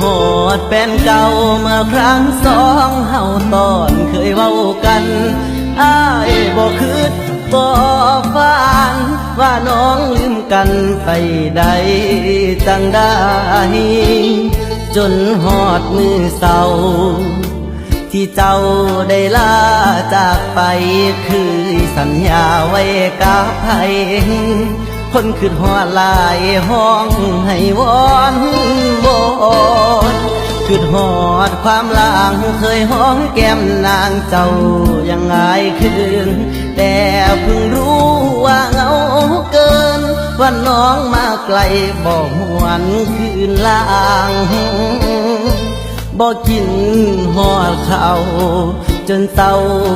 หอดแฟนเก่าเมื่อครั้งสองเฮาตอนเคยเว้ากันอ้ายบอกคืดบอกฝันว่าน้องลืมกันไปได้จังได้จนหอดมือเศร้าที่เจ้าได้ลาจากไปคือสัญญาไว้กับไผ คนคือหอดลายห้องให้วอนบนคือหอดความลางเคยห้องแก้มนางเจ้ายังไงคืนแต่เพิ่งรู้ว่าเงาเกิน ว่าน้องมาไกลบอกหวนคืนลางบอกกินหอดเขา จนเศร้า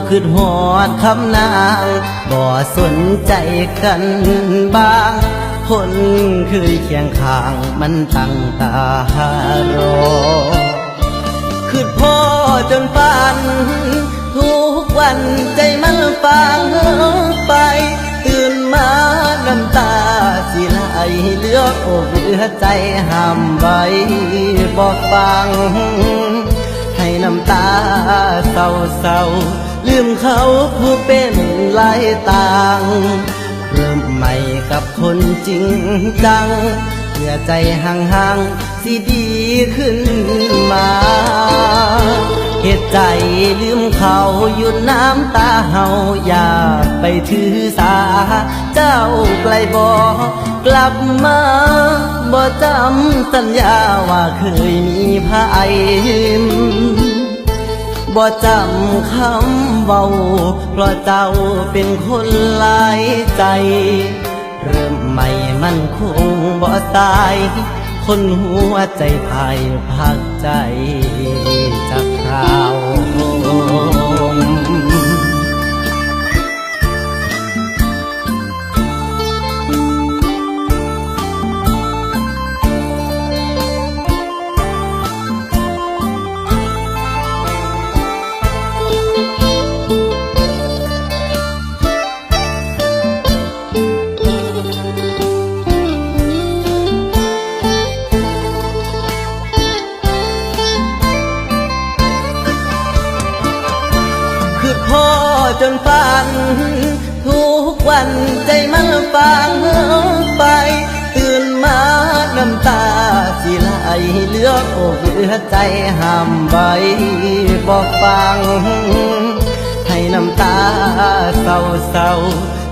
ขึ้นหอดคำนางบ่สนใจกันบ้าง คนเคยเคียงข้างมันตั้งตารอคือพ่อจนฝัน ทุกวันใจมันฟังไป ตื่นมาน้ำตาสิไหลเลืออกเหลือใจห้ามไว้บอกฟัง ให้น้ำตาเศร้าเศร้าๆลืมเขาผู้เป็นลายต่างเริ่มใหม่กับคนจริงจังเพื่อใจห่างๆสิดีขึ้นมาเหตุใจลืมเขาหยุดน้ำตาเฮาอยากไปถือสา เจ้าไกลบอกลับมา บ่จำสัญญาว่าเคยมีภัยบ่จำคำเบา เพราะเจ้าเป็นคนหลายใจ เริ่มใหม่มันคงบ่ตาย คนหัวใจพายพักใจจากคราว จนฝัน ทุกวันใจมันฟังไป ตื่นมาน้ำตาสิไหลเลืออกเหลือใจห้ามไว้บอกฟัง ให้น้ำตาเศร้าเศร้า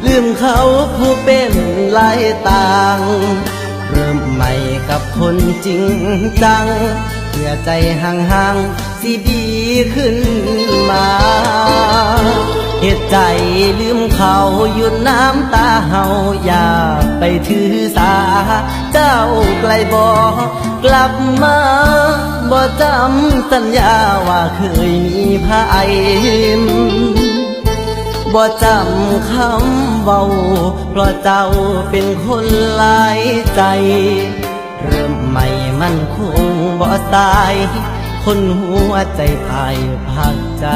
ลืมเขาผู้เป็นลายต่างเริ่มใหม่กับคนจริงจังเพื่อใจห่างๆสิดีขึ้นมา ใจลืมเขาหยุดน้ำตาเฮาอยากไปถือสา เจ้าไกลบอกลับมาบ่จำสัญญาว่าเคยมีภัยบ่จำคำเบาเพราะเจ้าเป็นคนหลายใจ เริ่มใหม่มันคงบ่ตาย คนหัวใจพายพักใจ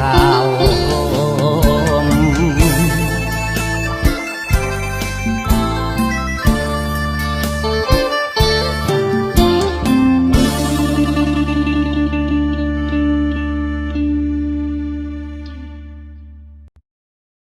คราว